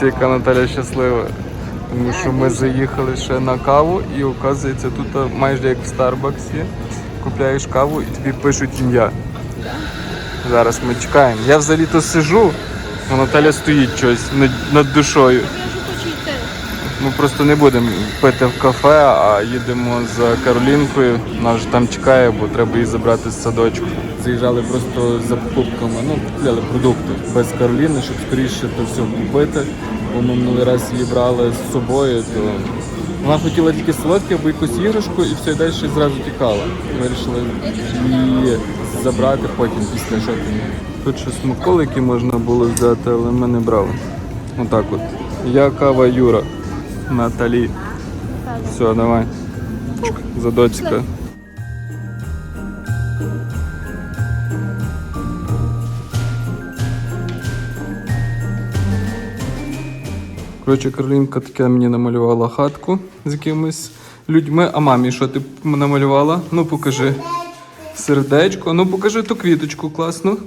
Дивіться, яка Наталя щаслива. Тому що ми заїхали ще на каву і оказується тут майже як в Старбаксі. Купляєш каву і тобі пишуть ім'я. Зараз ми чекаємо. Я взагалі-то сижу, а Наталя стоїть щось над, над душою. Ми просто не будемо пити в кафе, а їдемо за Каролінкою. Вона вже там чекає, бо треба її забрати з садочку. Заїжджали просто за покупками, ну, купляли продукти без Кароліни, щоб скоріше то все купити. Бо ми минулий раз її брали з собою, то вона хотіла тільки солодке або якусь іграшку і все і далі зразу тікала. Вирішили її забрати потім після шопінгу. Тут ще смаколики можна було взяти, але ми не брали. Отак от. Я кава Юра. Наталі. Все, давай. Чик, Задочка. Коротше, Каролінка таке мені намалювала хатку з якимись людьми. А мамі, що ти намалювала? Ну покажи. Сердечко. Ну покажи ту квіточку класну.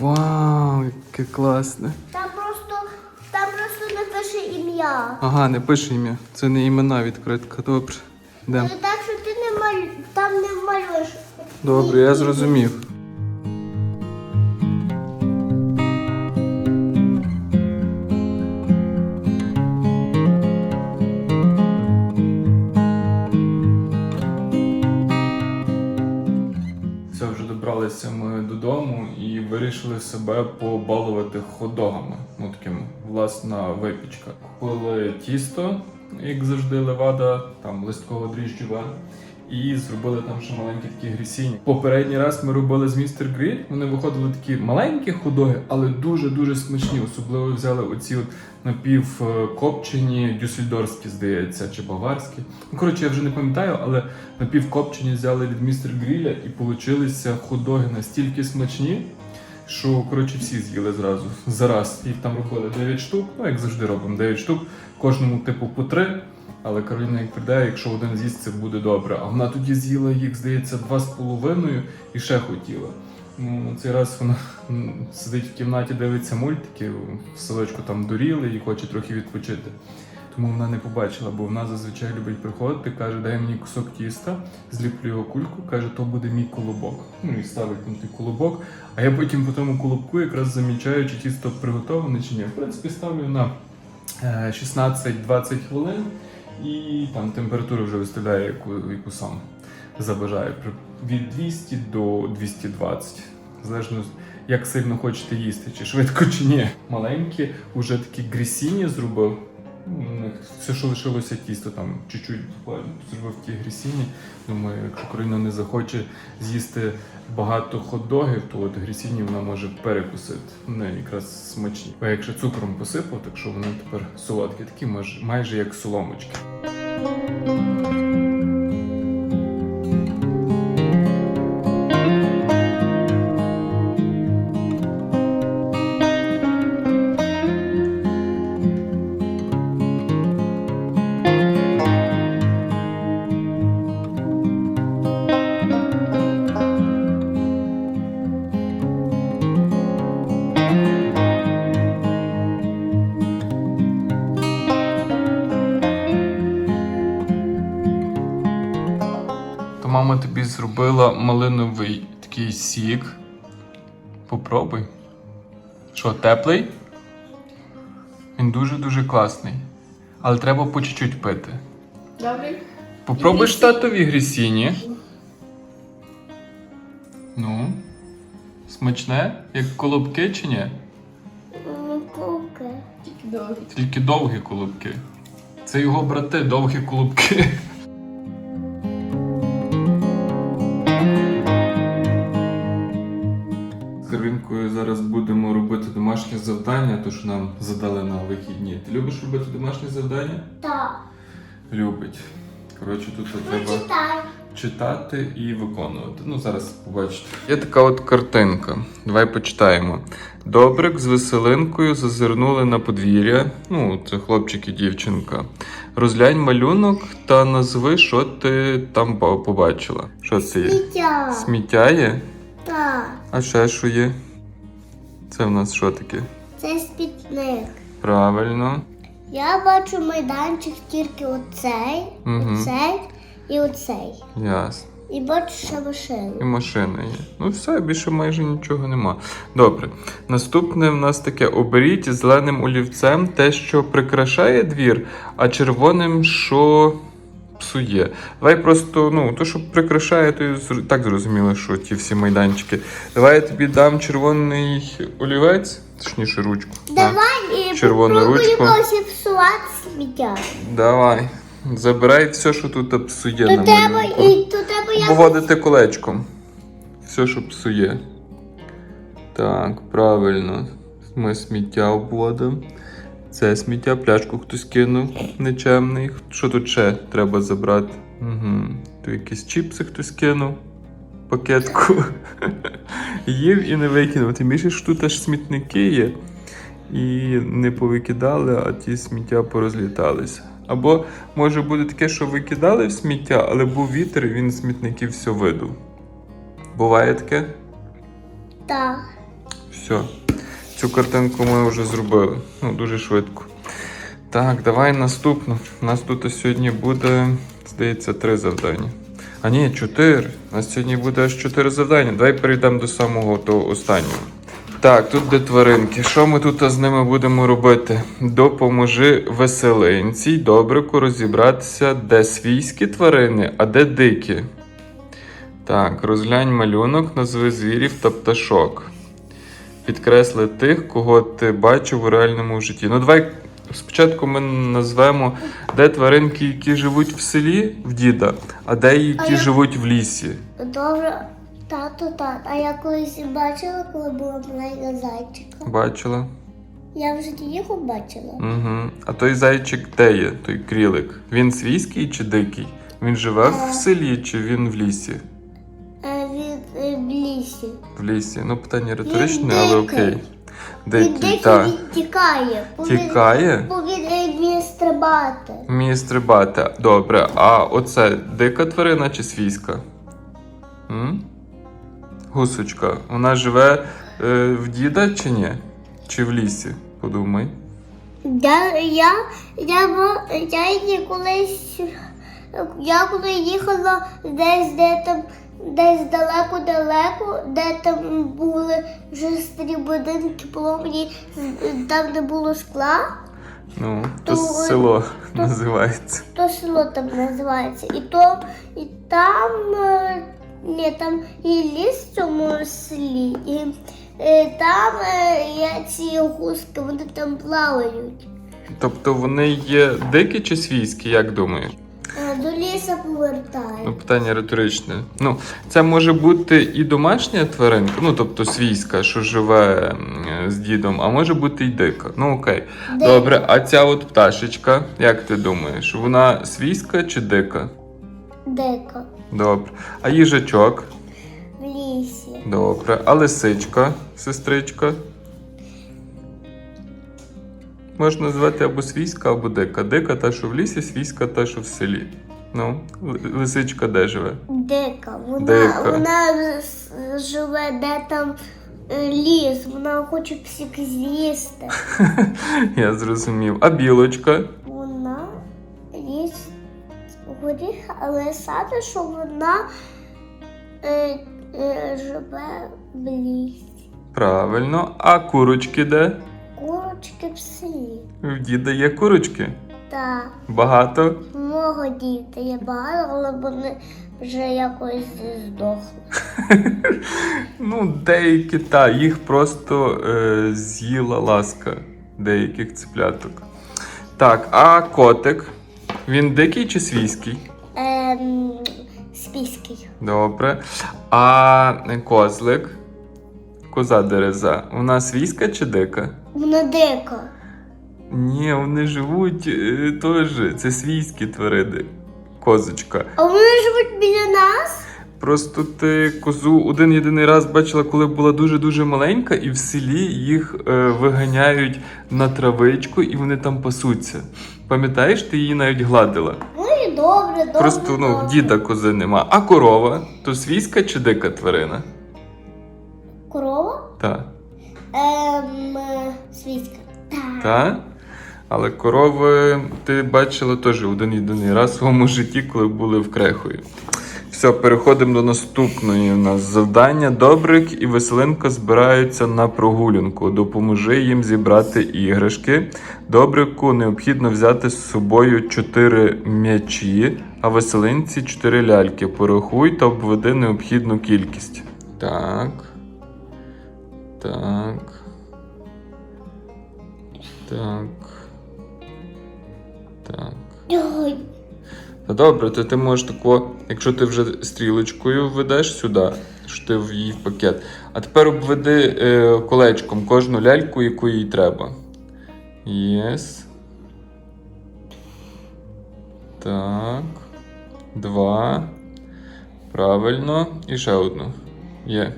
Вау, яке класне. Там просто, там просто не пише ім'я. Ага, не пише ім'я. Це не імена відкритка. Добре. Йдемо. Але так, що ти не малю... там не вмалюєш. Добре, я зрозумів. Себе побалувати хот-догами. Ну таким власна випічка. Купили тісто, як завжди, левада, там листково дріжджове. І зробили там ще маленькі такі грісіні. Попередній раз ми робили з містер Гриль. Вони виходили такі маленькі ходоги, але дуже дуже смачні. Особливо взяли оці от напівкопчені, дюссельдорфські, здається, чи баварські. Ну коротше, я вже не пам'ятаю, але напівкопчені взяли від містер Гріля і получилися ходоги настільки смачні. Що коротше всі з'їли зразу зараз. Їх там робили 9 штук. Ну як завжди робимо 9 штук, кожному типу по 3. Але Кароліна як придає, якщо один з'їсть, це буде добре. А вона тоді з'їла їх, здається, два з половиною і ще хотіла. Ну, цей раз вона сидить в кімнаті, дивиться мультики, в садочку там доріли і хоче трохи відпочити. Тому вона не побачила, бо вона зазвичай любить приходити, каже, дай мені кусок тіста, зліплю його кульку, каже, то буде мій колобок. Ну і ставить на той колобок. А я потім по тому колобку якраз замічаю, чи тісто приготовлене чи ні. В принципі, ставлю на е, 16-20 хвилин. І там температуру вже виставляє, яку, яку сам забажає. При- Від 200 до 220. Залежно, як сильно хочете їсти, чи швидко, чи ні. Маленькі, вже такі грісіні зробив. Все, що лишилося тісто, там чуть-чуть зробив ті грісіні. Думаю, якщо Україна не захоче з'їсти багато хот-догів, то от грісіні вона може перекусити. Вони якраз смачні. А якщо цукром посипав, так що вони тепер солодкі, такі майже як соломочки. Зробила малиновий такий сік. Попробуй. Що, теплий? Він дуже-дуже класний. Але треба по чуть-чуть пити. Добре? Попробуй штатові грісіні. Ну. Смачне, як колобки чи ні? Куки. Тільки довгі. Тільки довгі колобки. Це його брати, довгі колобки. Завдання, то що нам задали на вихідні. Ти любиш робити домашнє завдання? Так. Любить. Коротше, тут треба Прочитай. читати і виконувати. Ну, зараз побачите. Є така от картинка. Давай почитаємо. Добрик з веселинкою зазирнули на подвір'я. Ну, це хлопчик і дівчинка. Розглянь малюнок та назви, що ти там побачила. Що це є? Сміття. Сміття є? Так. А ще що є? Це в нас що таке? Це спітник. Правильно. Я бачу майданчик тільки оцей, Мгм. оцей і оцей. Ясно. І бачу ще машину. І машина є. Ну все, більше майже нічого нема. Добре. Наступне в нас таке: оберіть зеленим олівцем те, що прикрашає двір, а червоним, що псує. Давай просто, ну, то, що прикрашає, то так зрозуміло, що ті всі майданчики. Давай я тобі дам червоний олівець, точніше ручку. Давай і Червону ручку. зіпсувати сміття. Давай. Забирай все, що тут псує на треба і то треба якось Поводити колечком. Все, що псує. Так, правильно. Ми сміття обводимо. Це сміття, пляшку хтось кинув нечемний. Що тут ще треба забрати? Угу. Тут якісь чіпси хтось кинув. Пакетку. Їв і не викинув. Тим більше що тут аж смітники є. І не повикидали, а ті сміття порозліталися. Або може бути таке, що викидали в сміття, але був вітер, і він смітників все видув. Буває таке? так. Все. Цю картинку ми вже зробили. Ну, дуже швидко. Так, давай наступну. У нас тут сьогодні буде, здається, три завдання. А ні, чотири. У нас сьогодні буде аж чотири завдання. Давай перейдемо до самого того останнього. Так, тут де тваринки. Що ми тут з ними будемо робити? Допоможи веселинці добрику розібратися, де свійські тварини, а де дикі. Так, розглянь малюнок, назви звірів та пташок. Підкресли тих, кого ти бачив у реальному житті. Ну, давай спочатку ми назвемо, де тваринки, які живуть в селі в діда, а де які А я- живуть в лісі. Добре, тато, тато. А я колись бачила, коли була маленька зайчика. Бачила? Я вже його бачила. Угу. А той зайчик де є, той крілик? Він свійський чи дикий? Він живе в селі чи він в лісі? В лісі. В лісі. Ну, питання риторичне, Він але дикий. окей. Він Дикий, дикий, так. тікає. бо він- Тікає? Бо він е, вміє стрибати. Вміє стрибати. Добре. А оце дика тварина чи свійська? М? Гусочка. Вона живе е, в діда чи ні? Чи в лісі? Подумай. Я, я, я, бу- я її колись, я коли їхала десь, де там, десь далеко-далеко, де там були вже старі будинки, було мені, там не було скла, Ну, то То- село називається. то село там називається. І то, і там, е, ні, там і ліс в цьому селі, і е, там е, є ці гуски, вони там плавають. Тобто вони є дикі чи свійські, як думаєш? Е, До ліса Ну, питання риторичне. Ну, це може бути і домашня тваринка, ну тобто свійська, що живе з дідом, а може бути і дика. Ну окей. Дика. Добре, а ця от пташечка, як ти думаєш, вона свійська чи дика? Дико. Добре. А їжачок? В лісі. Добре. А лисичка, сестричка? Можна назвати або свійська, або дика. Дика та, що в лісі, свійська та, що в селі. Ну, лисичка де живе? Дика. Вона, Дика. вона живе де там е, ліс. Вона хоче всіх з'їсти. Я зрозумів. А білочка? Вона їсть горіх, але саме, що вона е, е, живе в лісі. Правильно. А курочки де? Курочки в селі. В діда є курочки. Та Багато. мого діти є багато, але вони вже якось здохли. Ну, деякі та, їх просто е, з'їла ласка деяких цепляток. Так, а котик? Він дикий чи свійський? Ем, спіський. Добре. А козлик? Коза дереза. Вона свійська чи дика? Вона дика. Ні, вони живуть е, теж. Це свійські тварини. Козочка. А вони живуть біля нас? Просто ти козу один єдиний раз бачила, коли була дуже-дуже маленька, і в селі їх е, виганяють на травичку і вони там пасуться. Пам'ятаєш, ти її навіть гладила. Ну і добре, добре. Просто ну, добре. діда кози нема. А корова то свійська чи дика тварина? Корова? Так. Ем, е, свійська. Так. Та? Але корови ти бачила теж один єдиний раз в своєму житті, коли були в крехою. Все, переходимо до наступної у нас завдання. Добрик і Веселинка збираються на прогулянку. Допоможи їм зібрати іграшки. Добрику необхідно взяти з собою 4 м'ячі, а Веселинці 4 ляльки. Порахуй та обведи необхідну кількість. Так. Так. Так. Так. Та добре, то ти можеш тако, якщо ти вже стрілочкою введеш сюди, що ти в її пакет. А тепер обведи е, колечком кожну ляльку, яку їй треба. Єс. Так. Два. Правильно. І ще одну. Є.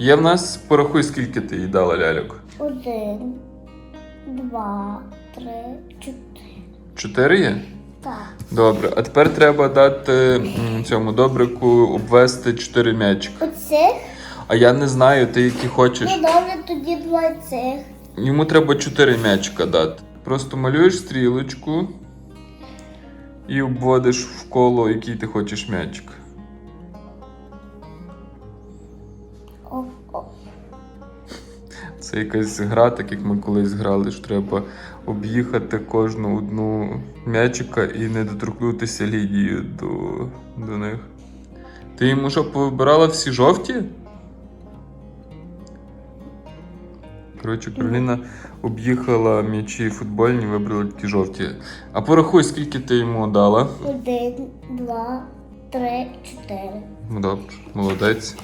Є в нас, порахуй, скільки ти їй дала ляльок. Один, два, три, чотири. Чотири є? Так. Добре, а тепер треба дати м, цьому добрику обвести 4 м'ячика. Оцих? А я не знаю, ти які хочеш. Ну добре, тоді два цих. Йому треба 4 м'ячика дати. Просто малюєш стрілочку і обводиш в коло, який ти хочеш м'ячик. Це якась гра, так як ми колись грали, що треба об'їхати кожну одну м'ячика і не доторкнутися лінію до, до них. Ти йому що, повибирала всі жовті? Коротше, Кароліна об'їхала м'ячі футбольні, вибрала ті жовті. А порахуй, скільки ти йому дала. Один, два, три, чотири. Ну, Добре, молодець.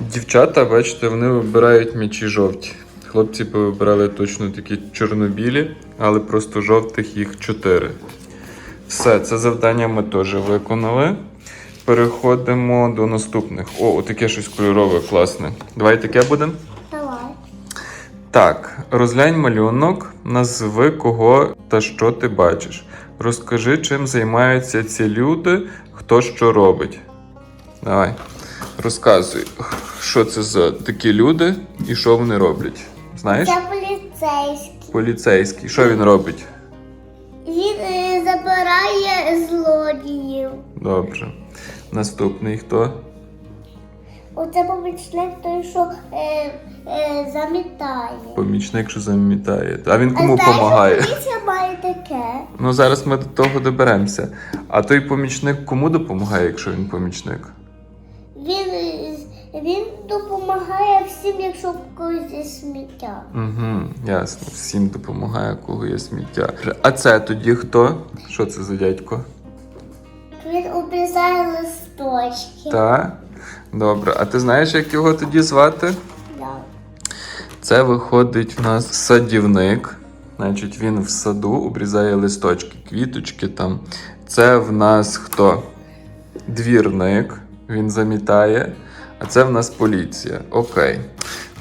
Дівчата, бачите, вони вибирають м'ячі жовті. Хлопці повибирали точно такі чорнобілі, але просто жовтих їх чотири. Все, це завдання ми теж виконали. Переходимо до наступних. О, таке щось кольорове, класне. Давай таке будемо. Давай. Так, розглянь малюнок, назви кого та що ти бачиш. Розкажи, чим займаються ці люди, хто що робить. Давай, розказуй, що це за такі люди і що вони роблять. Знаєш? Це поліцейський. Поліцейський, що він робить? Він е, забирає злодіїв. Добре. Наступний хто? Оце помічник той, що е, е, замітає. Помічник, що замітає. А він кому а знаєш, допомагає? що поліція має таке. Ну зараз ми до того доберемося. А той помічник кому допомагає, якщо він помічник? Він, допомагає всім, якщо в когось є сміття. Угу, ясно. Всім допомагає, кого є сміття. А це тоді хто? Що це за дядько? Він обрізає листочки. Та? Добре. А ти знаєш, як його тоді звати? Да. Це виходить в нас садівник. Значить, він в саду обрізає листочки, квіточки там. Це в нас хто? Двірник. Він замітає. А це в нас поліція. Окей.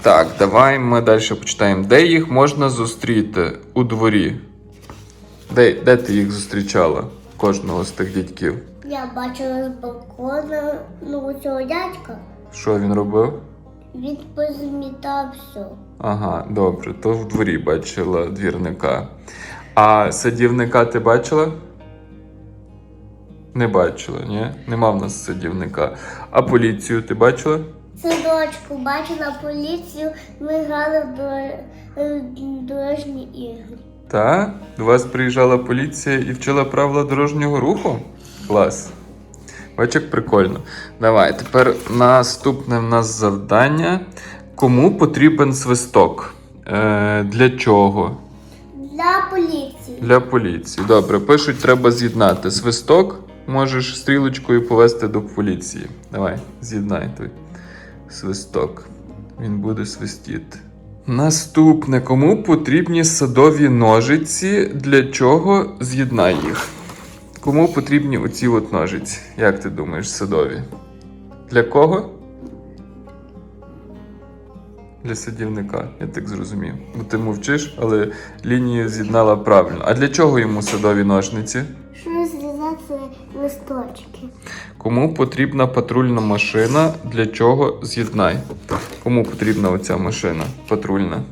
Так, давай ми далі почитаємо. Де їх можна зустріти у дворі? Де, де ти їх зустрічала? Кожного з тих дядьків. Я бачила з балкона ну, цього дядька. Що він робив? Він позмітав все. Ага, добре, то в дворі бачила двірника. А садівника ти бачила? Не бачила, ні? Нема в нас садівника. А поліцію ти бачила? Садочку бачила поліцію, ми грали в дор- е, дорожні ігри. Та? До вас приїжджала поліція і вчила правила дорожнього руху? Клас. Бач, як прикольно. Давай, тепер наступне в нас завдання. Кому потрібен свисток? Е, для чого? Для поліції. Для поліції. Добре, пишуть, треба з'єднати свисток. Можеш стрілочкою повести до поліції. Давай, з'єднай той свисток. Він буде свистіти. Наступне. Кому потрібні садові ножиці? Для чого з'єднай їх? Кому потрібні оці от ножиці? Як ти думаєш, садові? Для кого? Для садівника, я так зрозумів. Бо ти мовчиш, але лінію з'єднала правильно. А для чого йому садові ножниці? Щоб зрізати листочки. Кому потрібна патрульна машина? Для чого з'єднай? Кому потрібна оця машина патрульна?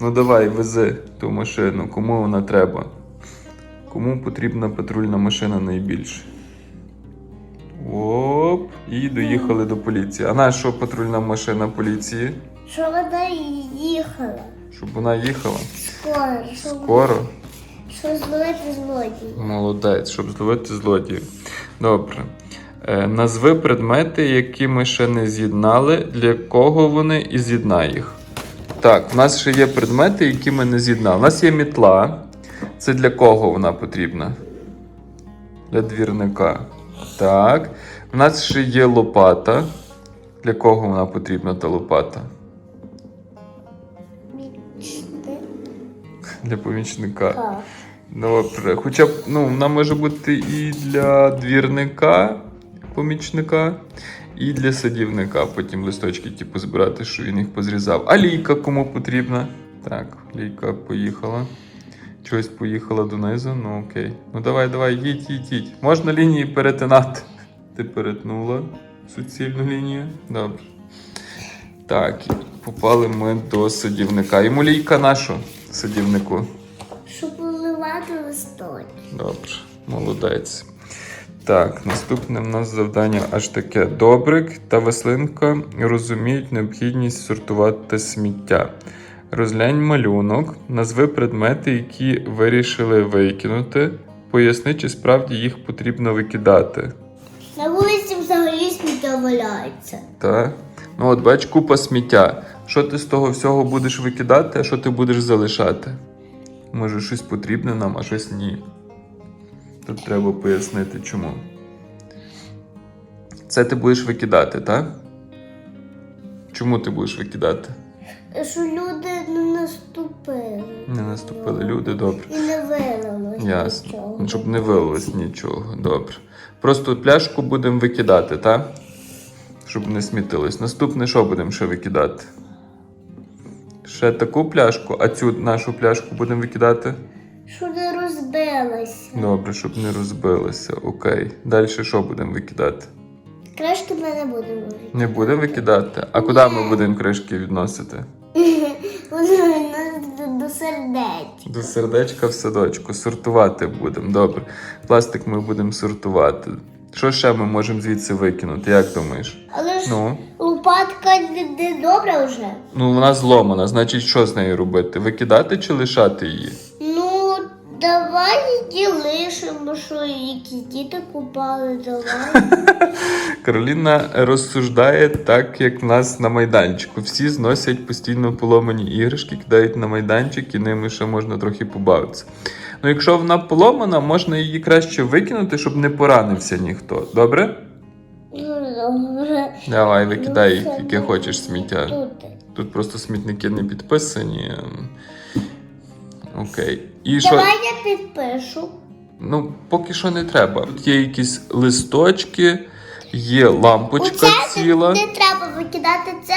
Ну давай, вези ту машину, кому вона треба. Кому потрібна патрульна машина найбільше? Оп, і доїхали до поліції. А на що патрульна машина поліції? Що вона їхала? Щоб вона їхала Скоро. Щоб, скоро. Щоб зловити злодії. Молодець, щоб зловити злодіїв. Добре. Е, назви предмети, які ми ще не з'єднали, для кого вони і з'єднай їх. Так, в нас ще є предмети, які ми не з'єднали. У нас є мітла. Це для кого вона потрібна? Для двірника. Так. У нас ще є лопата. Для кого вона потрібна та лопата? Для помічника. Так. Добре. Хоча б ну, вона може бути і для двірника, помічника, і для садівника. Потім листочки ті позбирати, що він їх позрізав. А лійка кому потрібна? Так, лійка поїхала. Чогось поїхала донизу. Ну окей. Ну давай, давай, їдь, їдь, їдь. Можна лінії перетинати. Ти перетнула суцільну лінію. Добре. Так, попали ми до садівника. Йому лійка нашу садівнику. Добре, молодець. Так, наступне в нас завдання аж таке. Добрик та Веслинка розуміють необхідність сортувати сміття. Розглянь малюнок, назви предмети, які вирішили викинути. Поясни, чи справді їх потрібно викидати. На вулиці взагалі сміття валяється. Так? Ну, от бач, купа сміття. Що ти з того всього будеш викидати, а що ти будеш залишати? Може, щось потрібне нам, а щось ні. Тут треба пояснити, чому. Це ти будеш викидати, так? Чому ти будеш викидати? Що люди не наступили. Не наступили люди, добре. І не вилилось Ясно. нічого. Щоб не вилилось нічого. Добре. Просто пляшку будемо викидати, так? Щоб не смітилось. Наступне що будемо ще викидати? Ще таку пляшку, а цю нашу пляшку будемо викидати? Розбилося. Добре, щоб не розбилося. Окей. Далі що будемо викидати? Кришки ми не будемо робити. Не будемо викидати. А куди ми будемо кришки відносити? Вони до- сердечка. До сердечка в садочку. Сортувати будемо. Добре. Пластик ми будемо сортувати. Що ще ми можемо звідси викинути? Як думаєш? Але ж Ну. лопатка не добра вже. Ну, вона зломана, значить, що з нею робити? Викидати чи лишати її? Давай її лишимо, що якісь діти купали, давай. Кароліна розсуждає так, як в нас на майданчику. Всі зносять постійно поломані іграшки, кидають на майданчик і ними ще можна трохи побавитися. Ну, якщо вона поломана, можна її краще викинути, щоб не поранився ніхто. Добре? Ну, добре. Давай, викидай Ну, яке хочеш сміття. Тут. Тут просто смітники не підписані. Окей. І що? Давай я підпишу. Ну, поки що не треба. Тут є якісь листочки, є лампочка Оце ціла. не треба викидати це.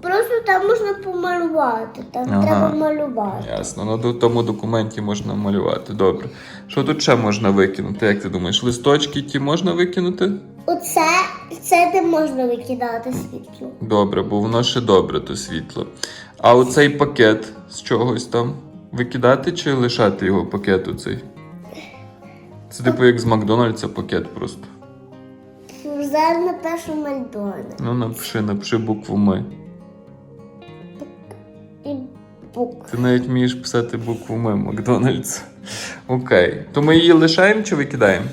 Просто там можна помалювати. Там Ага. треба малювати. Ясно, ну до тому документі можна малювати. Добре. Що тут ще можна викинути? Як ти думаєш, листочки ті можна викинути? Оце це не можна викидати світло. Добре, бо воно ще добре, то світло. А оцей пакет з чогось там викидати чи лишати його пакет оцей? Це типу як з Макдональдса пакет просто. Зараз напишу Мальдона. Ну, напиши, напиши букву Ми. І бук. Ти навіть вмієш писати букву М Макдональдс. Окей. То ми її лишаємо чи викидаємо?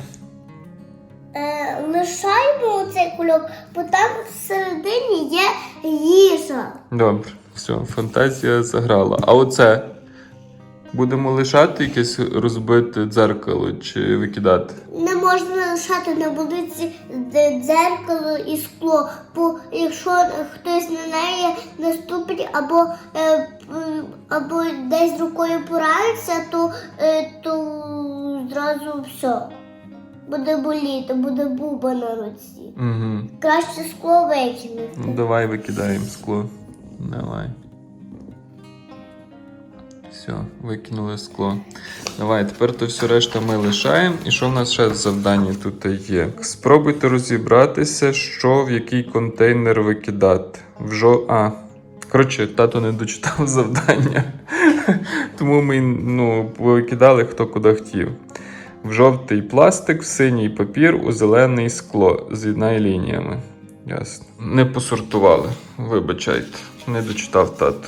Е, лишаємо цей кульок, бо там всередині є їжа. Добре, все, фантазія заграла. А оце будемо лишати якесь розбите дзеркало чи викидати? Не можна лишати на вулиці дзеркало і скло, бо якщо хтось на неї наступить або, е, або десь рукою пораниться, то, е, то зразу все. Буде боліти, буде буба на руці. Угу. Краще скло викинути. Ну, давай викидаємо скло. Давай. Все, викинули скло. Давай, тепер то все решта ми лишаємо. І що в нас ще з завдання тут є? Спробуйте розібратися, що в який контейнер викидати. В жо... А, Коротше, тато не дочитав завдання, тому ми ну, викидали хто куди хотів. В жовтий пластик, в синій папір, у зелений скло. З'єднай лініями. Ясно. Не посортували. Вибачайте, не дочитав тато.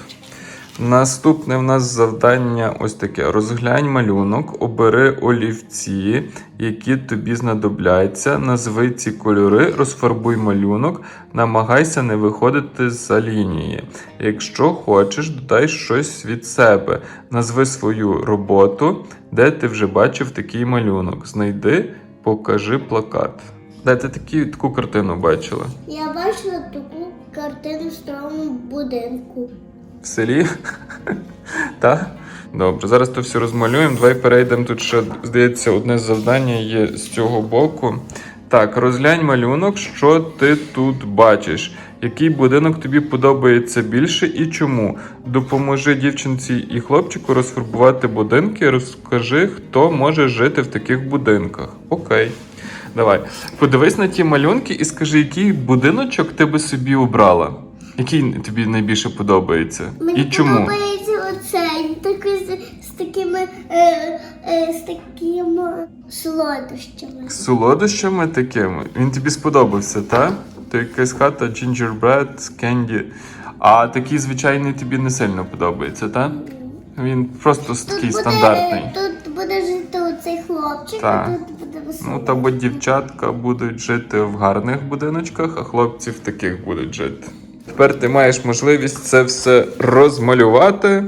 Наступне в нас завдання ось таке: розглянь малюнок, обери олівці, які тобі знадобляться, назви ці кольори, розфарбуй малюнок, намагайся не виходити за лінії. Якщо хочеш, додай щось від себе. Назви свою роботу, де ти вже бачив такий малюнок. Знайди, покажи плакат. Де ти такі, таку картину бачила? Я бачила таку картину в старому будинку. В селі? Так? Добре, зараз то все розмалюємо. Давай перейдемо. Тут ще, здається, одне завдання є з цього боку. Так, розглянь малюнок, що ти тут бачиш. Який будинок тобі подобається більше і чому? Допоможи дівчинці і хлопчику розфарбувати будинки. Розкажи, хто може жити в таких будинках. Окей. Давай. Подивись на ті малюнки і скажи, який будиночок ти би собі обрала? Який тобі найбільше подобається? Мені і чому? подобається оцей такий з, з такими е, е, з такими солодощами. З солодощами такими. Він тобі сподобався, так? То якась хата gingerbread, candy. А такий звичайний тобі не сильно подобається, так? Він просто такий стандартний. Тут буде жити оцей хлопчик, Так. а тут буде Ну, веселий. та бо дівчатка будуть жити в гарних будиночках, а хлопці в таких будуть жити. Тепер ти маєш можливість це все розмалювати,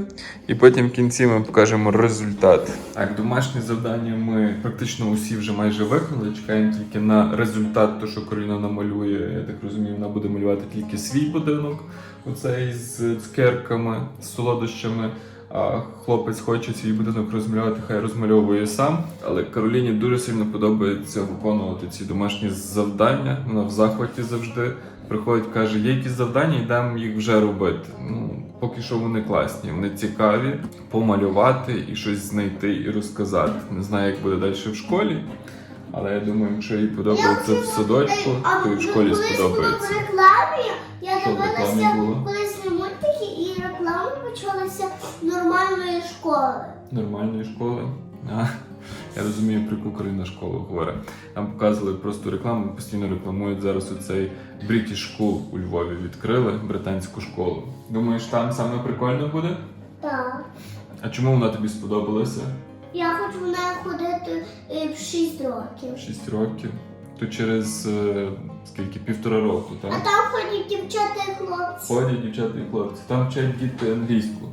і потім в кінці ми покажемо результат. Так, домашнє завдання ми практично усі вже майже виконали. Чекаємо тільки на результат, то що Кароліна намалює. Я так розумію, вона буде малювати тільки свій будинок, оцей з цукерками, з солодощами. А хлопець хоче свій будинок розмалювати, хай розмальовує сам. Але Кароліні дуже сильно подобається виконувати ці домашні завдання. Вона в захваті завжди приходить, каже, є якісь завдання, йдемо їх вже робити. Ну, поки що вони класні, вони цікаві помалювати і щось знайти і розказати. Не знаю, як буде далі в школі. Але я думаю, якщо їй подобається в садочку, то і в школі сподобається. Я дивилася колись мультики і реклама почалася нормальної школи. Нормальної школи. А, я розумію, про яку Кароліна школу говорить. Там показували просто рекламу, постійно рекламують зараз оцей British School у Львові відкрили британську школу. Думаєш, там саме прикольно буде? Так. А чому вона тобі сподобалася? Я хочу в неї ходити е, в 6 років. 6 років. То через е, скільки півтора року, так? А там ходять дівчата і хлопці. Ходять дівчата і хлопці. Там вчать діти англійську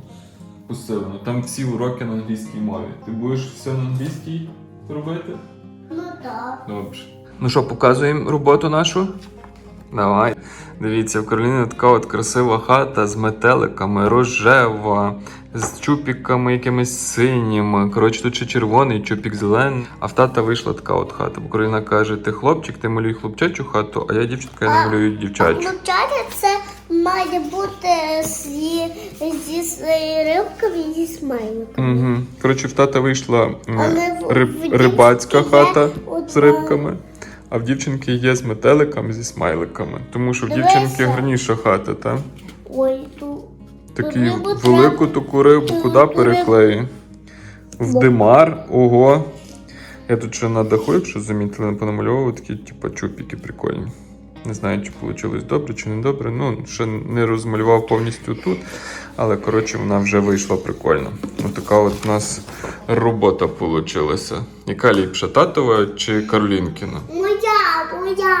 посилено. Там всі уроки на англійській мові. Ти будеш все на англійській робити? Ну так. Добре. Ну що, показуємо роботу нашу? Давай. Дивіться, в Кароліні така от красива хата з метеликами, рожева, з чупіками якимись синіми. Коротше, тут ще червоний, чупік зелений. А в тата вийшла така от хата. Бо Кароліна каже: ти хлопчик, ти малюй хлопчачу хату, а я дівчинка, я намалюю А дівчачу. хлопчата це має бути зі, зі, з рибками і зі смайликами. Угу. Коротше, в тата вийшла риб, рибацька хата з рибками, а в дівчинки є з метеликами, зі смайликами. Тому що в дівчинки гарніша хата, так? Таку рибу велику треба- таку рибу, ту куди рибу. переклею? В димар, ого. Я тут ще на даху, якщо замітили, понамальовував такі, типу, чупіки прикольні. Не знаю, чи вийшло добре, чи не добре. Ну, ще не розмалював повністю тут, але коротше вона вже вийшла прикольно. Ось така от у нас робота вийшла. Яка ліпша, татова чи Каролінкіна? Моя, моя.